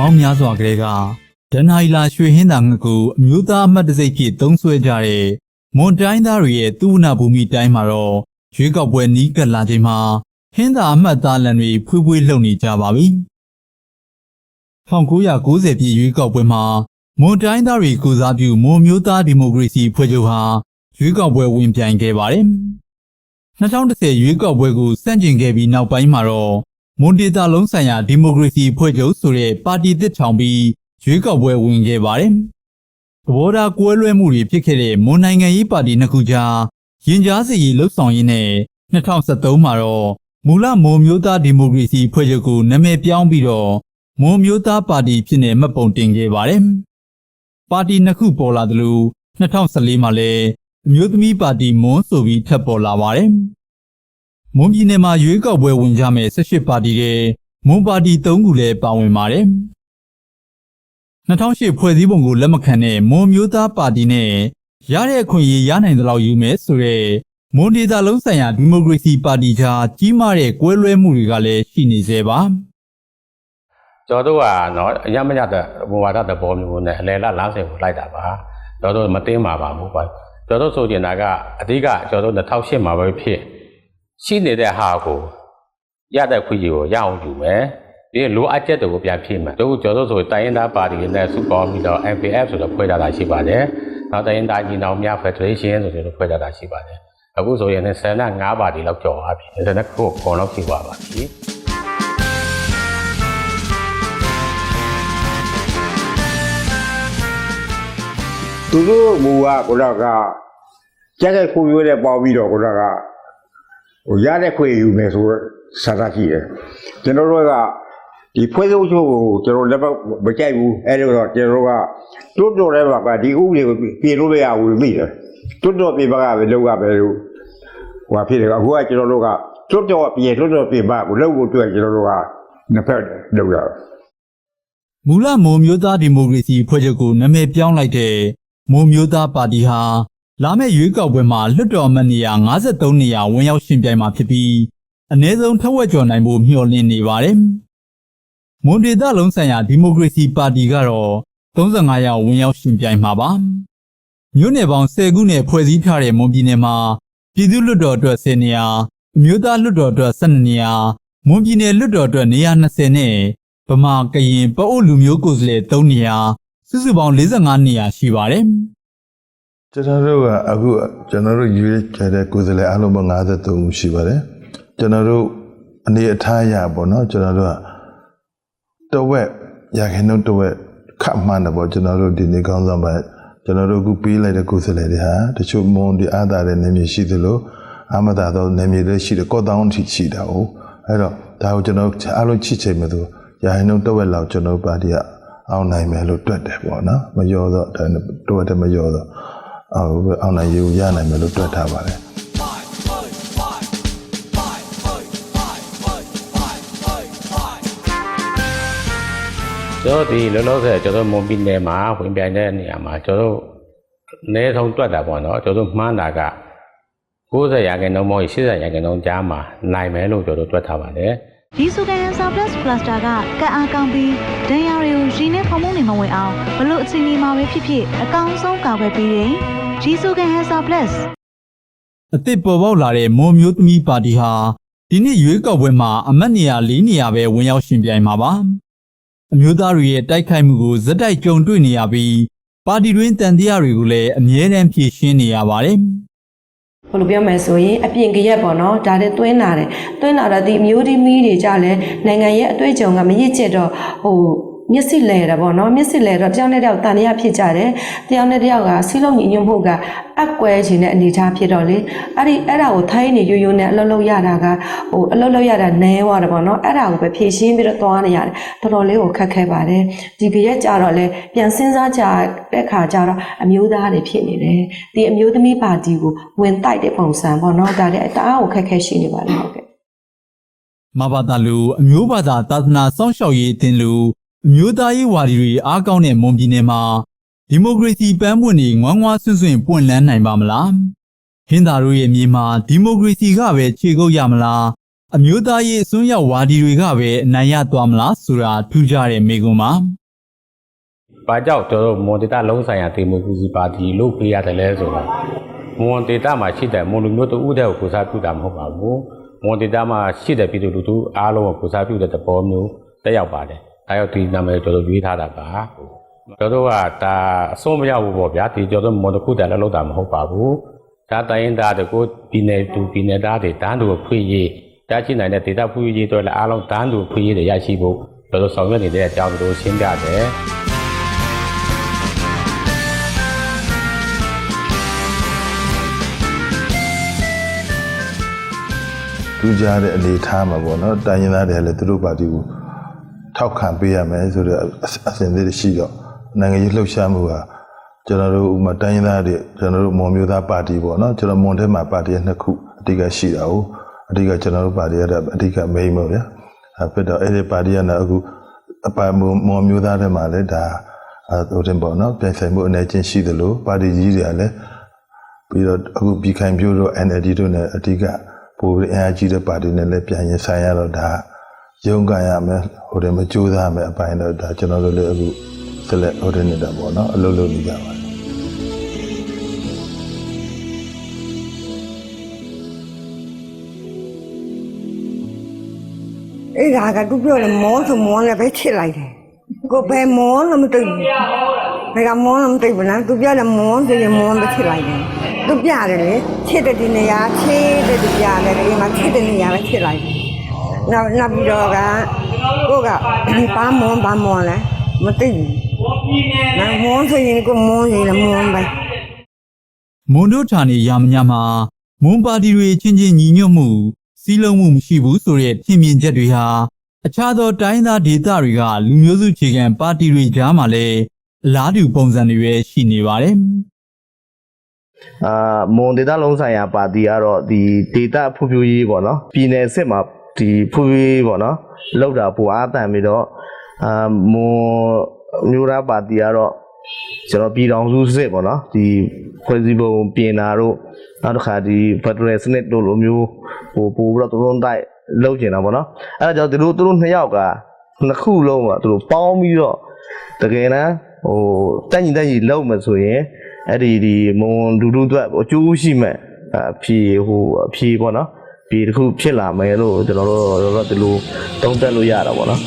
ပေါင်းများစွာကလေးကဒန်ဟိုင်လာရွှေဟင်းသာငကူအမျိုးသားအမှတ်တစိတ်ဖြစ်သုံးဆွဲကြတဲ့မွန်တိုင်းသားတွေရဲ့သူဝနာဘူမိတိုင်းမှာတော့ရွေးကောက်ပွဲနီးကပ်လာချိန်မှာဟင်းသာအမှတ်သားလန်တွေဖွေးဖွေးလှုပ်နေကြပါပြီ1990ပြည့်ရွေးကောက်ပွဲမှာမွန်တိုင်းသားတွေကိုစားပြုမွန်မျိုးသားဒီမိုကရေစီဖွဲ့ချုပ်ဟာရွေးကောက်ပွဲဝင်ပြိုင်ခဲ့ပါတယ်2010ရွေးကောက်ပွဲကိုစန့်ကျင်ခဲ့ပြီးနောက်ပိုင်းမှာတော့ မွန်ဒေတာလုံးဆိုင်ရာဒီမိုကရေစီဖွဲ့ချုပ်ဆိုတဲ့ပါတီတစ်ထောင်ပြီးရွေးကောက်ပွဲဝင်ခဲ့ပါတယ်။သဘောထားကွဲလွဲမှုတွေဖြစ်ခဲ့တဲ့မွန်နိုင်ငံရေးပါတီနှစ်ခုကြားရင်ကြားစီရေးလှုပ်ဆောင်ရင်းနဲ့2013မှာတော့မူလမွန်မျိုးသားဒီမိုကရေစီဖွဲ့ချုပ်ကိုနာမည်ပြောင်းပြီးတော့မွန်မျိုးသားပါတီဖြစ်နေမှတ်ပုံတင်ခဲ့ပါတယ်။ပါတီနှစ်ခုပေါ်လာသလို2014မှာလည်းအမျိုးသမီးပါတီမွန်ဆိုပြီးထပ်ပေါ်လာပါတယ်။ မွန်ပြည်နယ်မှာရွေးကောက်ပွဲဝင်ကြမဲ့18ပါတီတဲ့မွန်ပါတီ3ခုလည်းပါဝင်ပါတယ်။2008ဖွဲ့စည်းပုံကိုလက်မခံတဲ့မွန်မျိုးသားပါတီနဲ့ရတဲ့အခွင့်အရေးရနိုင်သလောက်ယူမယ်ဆိုတဲ့မွန်ဒေတာလုံးဆိုင်ရာဒီမိုကရေစီပါတီကြားကြီးမားတဲ့ကွဲလွဲမှုတွေကလည်းရှိနေသေးပါကျွန်တော်တို့ကနော်အရမရတဲ့ဘဝရတဲ့ဘောမျိုးနဲ့အလယ်လလမ်းစဉ်ကိုလိုက်တာပါကျွန်တော်တို့မတင်းပါပါဘူးပါကျွန်တော်တို့ဆိုချင်တာကအဓိကကျွန်တော်တို့2008မှာပဲဖြစ် ရှိနေတဲ့ဟာကိုရတဲ့ခွင့်ကြီးကိုရအောင်ယူမယ်ဒီလိုအပ်ချက်တွေကိုပြန်ဖြည့်မယ်တို့ကျွန်တော်တို့ဆိုတိုင်းရင်းသားပါတီနဲ့စုပေါင်းပြီးတော့ MPF ဆိုတော့ဖွဲ့ထားတာရှိပါတယ်နောက်တိုင်းရင်းသားညီနောင်များ Federation ဆိုပြီးတော့ဖွဲ့ထားတာရှိပါတယ်အခုဆိုရင်ဆယ်န5ပါတီလောက်ကျော်သွားပြီဆယ်နခုခုလောက်ရှိသွားပါပြီသူတို့မူကကိုတော့ကကြက်ကြက်ခုရွေးတဲ့ပေါပြီးတော့ကိုတော့က ဟိုရတဲ့ခွေယူမယ်ဆိုတော့စာရရှိတယ်ကျွန်တော်တို့ကဒီဖွဲ့စုပ်ချုပ်ကိုကျွန်တော်လည်းမကြိုက်ဘူးအဲ့ဒါတော့ကျွန်တော်တို့ကတွတ်တော်တဲ့ဘာကဒီဥပဒေကိုပြင်လို့မရဘူးမိတယ်တွတ်တော်ပြင်ပါကပဲလောက်ကပဲလို့ဟိုဖြစ်တယ်အခုကကျွန်တော်တို့ကတွတ်တော်ပြင်တွတ်တော်ပြင်ပါကိုလောက်ဖို့အတွက်ကျွန်တော်တို့ကနှစ်ဖက်လောက်ရတယ်မူလမွန်မျိုးသားဒီမိုကရေစီဖွဲ့ချုပ်ကိုနာမည်ပြောင်းလိုက်တဲ့မွန်မျိုးသားပါတီဟာ လာမယ့်ရွေးကောက်ပွဲမှာလွှတ်တော်အမတ်နေရာ53နေရာဝင်ရောက်ရှင်ပြိုင်မှာဖြစ်ပြီးအ ਨੇ ဆုံးထက်ဝက်ကျော်နိုင်ဖို့မျှော်လင့်နေပါတယ်။မွန်ဒေသလုံးဆိုင်ရာဒီမိုကရေစီပါတီကတော့35ရောက်ဝင်ရောက်ရှင်ပြိုင်မှာပါ။မြို့နယ်ပေါင်း10ခုနဲ့ဖွဲ့စည်းထားတဲ့မွန်ပြည်နယ်မှာပြည်သူ့လွှတ်တော်အတွက်10နေရာအမျိုးသားလွှတ်တော်အတွက်12နေရာမွန်ပြည်နယ်လွှတ်တော်အတွက်နေရာ20နဲ့ဗမာကရင်ပအို့လူမျိုးကိုယ်စားလှယ်3နေရာစုစုပေါင်း45နေရာရှိပါတယ် ကျွန်တော်တို့ကအခုကျွန်တော်တို့ရွေးချယ်တဲ့ကိုယ်စားလှယ်အားလုံးပေါင်း53ဦးရှိပါတယ်ကျွန်တော်တို့အနေအထားအရပေါ့နော်ကျွန်တော်တို့ကတဝက်ရခိုင်နှုန်းတဝက်ခတ်မှန်းတယ်ပေါ့ကျွန်တော်တို့ဒီနေ့ကောင်းဆောင်ပါကျွန်တော်တို့အခုပေးလိုက်တဲ့ကိုယ်စားလှယ်တွေဟာတချို့မွန်ဒီအားသာတဲ့နေမြေရှိသလိုအမသာသောနေမြေတွေရှိတယ်ကော့တောင်းထိရှိတာ哦အဲ့တော့ဒါကိုကျွန်တော်အားလုံးချစ်ချိန်မဲ့သူရခိုင်နှုန်းတဝက်လောက်ကျွန်တော်ပါတီကအောင်နိုင်မယ်လို့တွက်တယ်ပေါ့နော်မရောတော့ဒါတဝက်တည်းမရောတော့ အော်အောင်နိုင်ရေးကိုရနိုင်မယ်လို့တွက်ထားပါတယ်ကျွန်တော်ဒီလောလောဆယ်ကျွန်တော်မွန်ပြည်နယ်မှာဝင်ပြိုင်တဲ့နေရာမှာကျွန်တော်အနည်းဆုံးတွက်တာပေါ့နော်ကျွန်တော်မှန်းတာက90ရာခိုင်နှုန်းမဟုတ်80ရာခိုင်နှုန်းကြားမှာနိုင်မယ်လို့ကျွန်တော်တွက်ထားပါတယ်ဒီဆိုကန်ဟန်ဆာ plus cluster ကကတ်အားကောင်းပြီးဒဏ်ရာတွေကိုရင်းနဲ့ဖုံးဖုံးနေမဝင်အောင်ဘလို့အချိန်ဒီမှာပဲဖြစ်ဖြစ်အကောင်းဆုံးကာကွယ်ပေးတယ် ဒီဆိုကန်ဟန်ဆာ plus အသစ်ပေါ်ပေါက်လာတဲ့မွန်မျိုးသမီးပါတီဟာဒီနှစ်ရွေးကောက်ပွဲမှာအမတ်နေရာ၄နေရာပဲဝင်ရောက်ရှင်ပြိုင်မှာပါအမျိုးသားတွေရဲ့တိုက်ခိုက်မှုကိုဇက်တိုက်ကြုံတွေ့နေရပြီးပါတီတွင်းတန်တရားတွေကိုလည်းအမြဲတမ်းဖြည့်ရှင်းနေရပါတယ်ဘယ်လိုပြောမလဲဆိုရင်အပြင်ကရက်ပေါ့နော်ဒါနဲ့တွင်းလာတယ်တွင်းလာတော့ဒီအမျိုးဒီမီတွေကြလဲနိုင်ငံရဲ့အတွေ့အကြုံကမရစ်ကျက်တော့ဟို မျက်စိလဲတာပေါ့နော်မျက်စိလဲတော့တယောက်နဲ့တယောက်တန်ရဖြစ်ကြတယ်တယောက်နဲ့တယောက်ကစီးလုံးညီညွတ်မှုကအက်ကွဲခြင်းတဲ့အနေအထားဖြစ်တော့လေအဲ့ဒီအဲ့ဒါကိုထိုင်းနေရိုးရိုးနဲ့အလုပ်လုပ်ရတာကဟိုအလုပ်လုပ်ရတာနဲသွားတယ်ပေါ့နော်အဲ့ဒါကိုပဲဖြည့်ရှင်းပြီးတော့သွားနေရတယ်တော်တော်လေးကိုခက်ခဲပါတယ်ဒီကရက်ကြတော့လေပြန်စဉ်းစားကြတဲ့ခါကျတော့အမျိုးသားတွေဖြစ်နေတယ်ဒီအမျိုးသမီးပါတီကိုဝင်တိုက်တဲ့ပုံစံပေါ့နော်ဒါလည်းတအားကိုခက်ခဲရှိနေပါလေဟုတ်ကဲ့မဘာသာလူအမျိုးဘာသာသာသနာစောင့်ရှောက်ရေးအသင်းလူအ မျိုးသားရေးဝါဒီတွေအားကောင်းတဲ့မွန်ပြည်နယ်မှာဒီမိုကရေစီပန်းပွင့်တွေငွမ်းငွားဆွန့်ဆွန့်ပွင့်လန်းနိုင်ပါမလားဟင်္သာတို့ရဲ့မြေမှာဒီမိုကရေစီကပဲခြေကုပ်ရမလားအမျိုးသားရေးအစွန်းရောက်ဝါဒီတွေကပဲအနိုင်ရသွားမလားဆိုတာထူးခြားတဲ့မေးခွန်းပါ။ဘာကြောင့်ကျွန်တော်တို့မွန်ဒေတာလုံးဆိုင်ရာဒီမိုကရေစီပါတီလို့ပြရတယ်လဲဆိုတော့မွန်ဒေတာမှာရှိတဲ့မွန်လူမျိုးတဦးတည်းကိုကိုစားပြုတာမဟုတ်ပါဘူး။မွန်ဒေတာမှာရှိတဲ့ပြည်သူလူထုအားလုံးကိုကိုစားပြုတဲ့သဘောမျိုးတက်ရောက်ပါတယ်။ ဒါကြောင့်ဒီနာမည်ကျွန်တော်တို့ရွေးထားတာပါ။ကျွန်တော်တို့ကဒါအဆုံးမရဘူးပေါ့ဗျာဒီကျွန်တော်တို့မွန်တစ်ခုတည်းလည်းလုပ်တာမဟုတ်ပါဘူး။ဒါတိုင်းသားတကူပြည်နယ်သူပြည်နယ်သားတွေတန်းတူဖွင့်ရေးတားချိနိုင်တဲ့ဒေတာဖွင့်ရေးတွေလည်းအားလုံးတန်းတူဖွင့်ရေးတွေရရှိဖို့ကျွန်တော်တို့ဆောင်ရွက်နေတဲ့အကြောင်းတို့ရှင်းပြတယ်။ထူးခြားတဲ့အနေအထားမှာပေါ့နော်တိုင်းရင်းသားတွေကလည်းသူတို့ပါတီကို ထောက်ခံပေးရမယ်ဆိုတော့အစဉ်လေးရှိတော့နိုင်ငံရေးလှုပ်ရှားမှုကကျွန်တော်တို့ဥမာတိုင်းရင်းသားတွေကျွန်တော်တို့မွန်မျိုးသားပါတီပေါ့နော်ကျွန်တော်မွန်ထဲမှာပါတီကနှစ်ခုအဓိကရှိတာ哦အဓိကကျွန်တော်တို့ပါတီကအဓိက main ပေါ့ဗျာအဲဖြစ်တော့အဲ့ဒီပါတီကလည်းအခုအပါမွန်မွန်မျိုးသားထဲမှာလည်းဒါအဲဟိုတင်ပေါ့နော်ပြင်ဆိုင်မှုအနေချင်းရှိသလိုပါတီကြီးတွေကလည်းပြီးတော့အခုပြည်ခိုင်ပြိုးတို့ NLD တို့နဲ့အဓိကပိုပြီးအင်အားကြီးတဲ့ပါတီနဲ့လည်းပြန်ရင်ဆိုင်ရတော့ဒါ ရုန်းကန်ရမယ်ဟိုတယ်မကြိုးစားမယ်အပိုင်းတော့ဒါကျွန်တော်တို့လည်းအခုဆက်လက်ဟိုတယ်နေတာပေါ့နော်အလုပ်လုပ်နေကြပါတယ်အဲ့ဒါကသူပြောတယ်မောဆိုမောလည်းပဲချစ်လိုက်တယ်ကိုဘယ်မောလို့မသိဘူးဘယ်ကမောလို့မသိဘူးလားသူပြောတယ်မောဆိုရင်မောပဲချစ်လိုက်တယ်သူပြတယ်လေချစ်တဲ့ဒီနေရာချစ်တဲ့ဒီပြတယ်ဒီမှာချစ်တဲ့နေရာပဲချစ်လိုက်တယ် နောက်နောက်ပြီးတော့ကကိုကဘာမောဘာမောလဲမသိဘူးနော်မောဆိုရင်ကိုမောရင်လည်းမောပဲမွန်တို့ဌာနေရာမညမှာမွန်ပါတီတွေချင်းချင်းညီညွတ်မှုစီးလုံးမှုမရှိဘူးဆိုတဲ့ထင်မြင်ချက်တွေဟာအခြားသောတိုင်းသားဒေသတွေကလူမျိုးစုခြေခံပါတီတွေကြားမှာလည်းအလားတူပုံစံတွေပဲရှိနေပါတယ်အာမွန်ဒေတာလုံးဆိုင်ရာပါတီကတော့ဒီဒေတာဖွံ့ဖြိုးရေးပေါ့နော်ပြည်နယ်စစ်မှာ ဒီဖွံ့ဖြိုးရေးပေါ့နော်လောက်တာပူအားတန်ပြီးတော့အာမွန်မျိုးသားပါတီကတော့ကျွန်တော်ပြည်တော်စုစစ်ပေါ့နော်ဒီဖွဲ့စည်းပုံပြင်တာတို့နောက်တစ်ခါဒီ Federal စနစ်တို့လိုမျိုးဟိုပို့ပြီးတော့သုံးတိုက်လောက်ကျင်တာပေါ့နော်အဲ့ဒါကြောင့်သူတို့သူတို့နှစ်ယောက်ကနှစ်ခုလုံးကသူတို့ပေါင်းပြီးတော့တကယ်တမ်းဟိုတက်ညီတက်ညီလောက်မှဆိုရင်အဲ့ဒီဒီမွန်ဒူဒူအတွက်အကျိုးရှိမဲ့အဖြေဟိုအဖြေပေါ့နော် ဖြေတစ်ခုဖြစ်လာမယ်လို့ကျွန်တော်တို့တော့ဒီလိုသုံးသပ်လို့ရတာပေါ့နော်